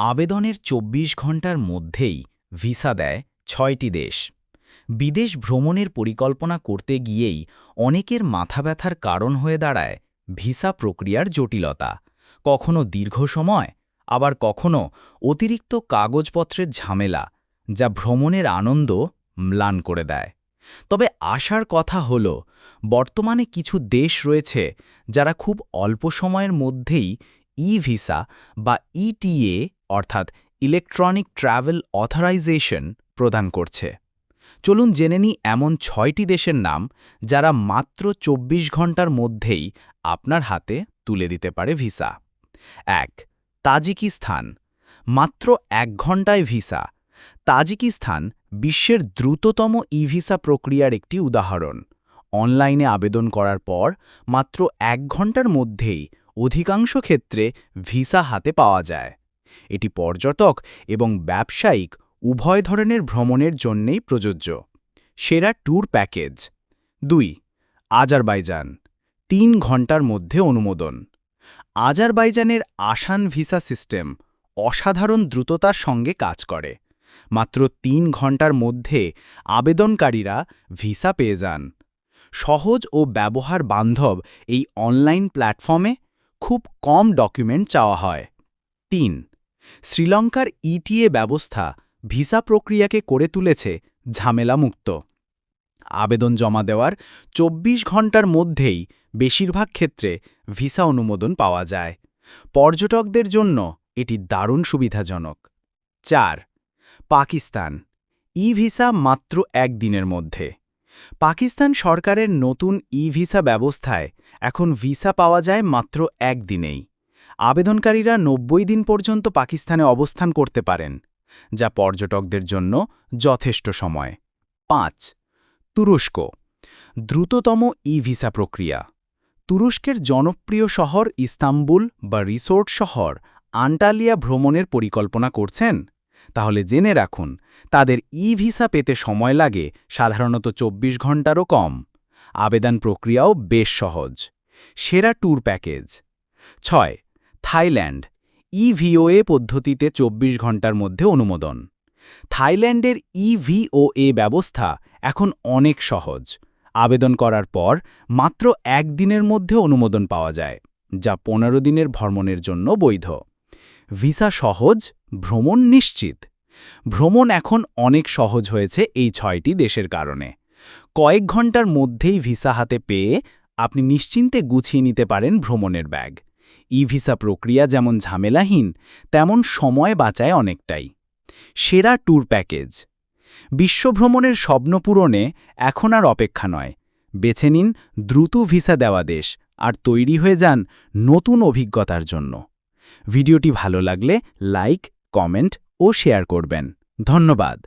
আবেদনের ২৪ ঘণ্টার মধ্যেই ভিসা দেয় ছয়টি দেশ। বিদেশ ভ্রমণের পরিকল্পনা করতে গিয়েই অনেকের মাথা ব্যথার কারণ হয়ে দাঁড়ায় ভিসা প্রক্রিয়ার জটিলতা। কখনো দীর্ঘ সময়, আবার কখনো অতিরিক্ত কাগজপত্রের ঝামেলা, যা ভ্রমণের আনন্দ ম্লান করে দেয়। তবে আশার কথা হল, বর্তমানে কিছু দেশ রয়েছে যারা খুব অল্প সময়ের মধ্যেই ই ভিসা বা ইটিএ অর্থাৎ ইলেকট্রনিক ট্রাভেল অথরাইজেশন প্রদান করছে। চলুন জেনে নিই এমন ছয়টি দেশের নাম যারা মাত্র ২৪ ঘণ্টার মধ্যেই আপনার হাতে তুলে দিতে পারে ভিসা। এক, তাজিকিস্তান। মাত্র এক ঘন্টায় ভিসা। তাজিকিস্তান বিশ্বের দ্রুততম ই ভিসা প্রক্রিয়ার একটি উদাহরণ। অনলাইনে আবেদন করার পর মাত্র এক ঘণ্টার মধ্যেই অধিকাংশ ক্ষেত্রে ভিসা হাতে পাওয়া যায়। এটি পর্যটক এবং ব্যবসায়িক উভয় ধরনের ভ্রমণের জন্যেই প্রযোজ্য। সেরা ট্যুর প্যাকেজ। দুই, আজারবাইজান। তিন ঘণ্টার মধ্যে অনুমোদন। আজারবাইজানের আসান ভিসা সিস্টেম অসাধারণ দ্রুততার সঙ্গে কাজ করে। মাত্র তিন ঘণ্টার মধ্যে আবেদনকারীরা ভিসা পেয়ে যান। সহজ ও ব্যবহার বান্ধব এই অনলাইন প্ল্যাটফর্মে খুব কম ডকুমেন্ট চাওয়া হয়। তিন শ্রীলঙ্কার ইটিএ ব্যবস্থা ভিসা প্রক্রিয়াকে করে তুলেছে ঝামেলামুক্ত। আবেদন জমা দেওয়ার ২৪ ঘণ্টার মধ্যেই বেশিরভাগ ক্ষেত্রে ভিসা অনুমোদন পাওয়া যায়। পর্যটকদের জন্য এটি দারুণ সুবিধাজনক। চার, পাকিস্তান। ই ভিসা মাত্র একদিনের মধ্যে। পাকিস্তান সরকারের নতুন ই ভিসা ব্যবস্থায় এখন ভিসা পাওয়া যায় মাত্র একদিনেই আবেদনকারীরা নব্বই দিন পর্যন্ত পাকিস্তানে অবস্থান করতে পারেন, যা পর্যটকদের জন্য যথেষ্ট সময়। পাঁচ, তুরস্ক। দ্রুততম ই ভিসা প্রক্রিয়া। তুরস্কের জনপ্রিয় শহর ইস্তাম্বুল বা রিসোর্ট শহর আন্টালিয়া ভ্রমণের পরিকল্পনা করছেন? তাহলে জেনে রাখুন, তাদের ই ভিসা পেতে সময় লাগে সাধারণত ২৪ ঘন্টারও কম। আবেদন প্রক্রিয়াও বেশ সহজ। সেরা ট্যুর প্যাকেজ। ছয় থাইল্যান্ড ইভিওএ পদ্ধতিতে ২৪ ঘণ্টার মধ্যে অনুমোদন। থাইল্যান্ডের ইভিওএ ব্যবস্থা এখন অনেক সহজ। আবেদন করার পর মাত্র একদিনের মধ্যে অনুমোদন পাওয়া যায়, যা পনেরো দিনের ভ্রমণের জন্য বৈধ। ভিসা সহজ, ভ্রমণ নিশ্চিত। ভ্রমণ এখন অনেক সহজ হয়েছে এই ছয়টি দেশের কারণে। কয়েক ঘণ্টার মধ্যেই ভিসা হাতে পেয়ে আপনি নিশ্চিন্তে গুছিয়ে নিতে পারেন ভ্রমণের ব্যাগ। ই ভিসা প্রক্রিয়া যেমন ঝামেলাহীন, তেমন সময় বাঁচায় অনেকটাই। সেরা ট্যুর প্যাকেজ। বিশ্বভ্রমণের স্বপ্ন পূরণে এখন আর অপেক্ষা নয়। বেছে নিন দ্রুত ভিসা দেওয়া দেশ আর তৈরি হয়ে যান নতুন অভিজ্ঞতার জন্য। ভিডিওটি ভালো লাগলে লাইক, কমেন্ট ও শেয়ার করবেন। ধন্যবাদ।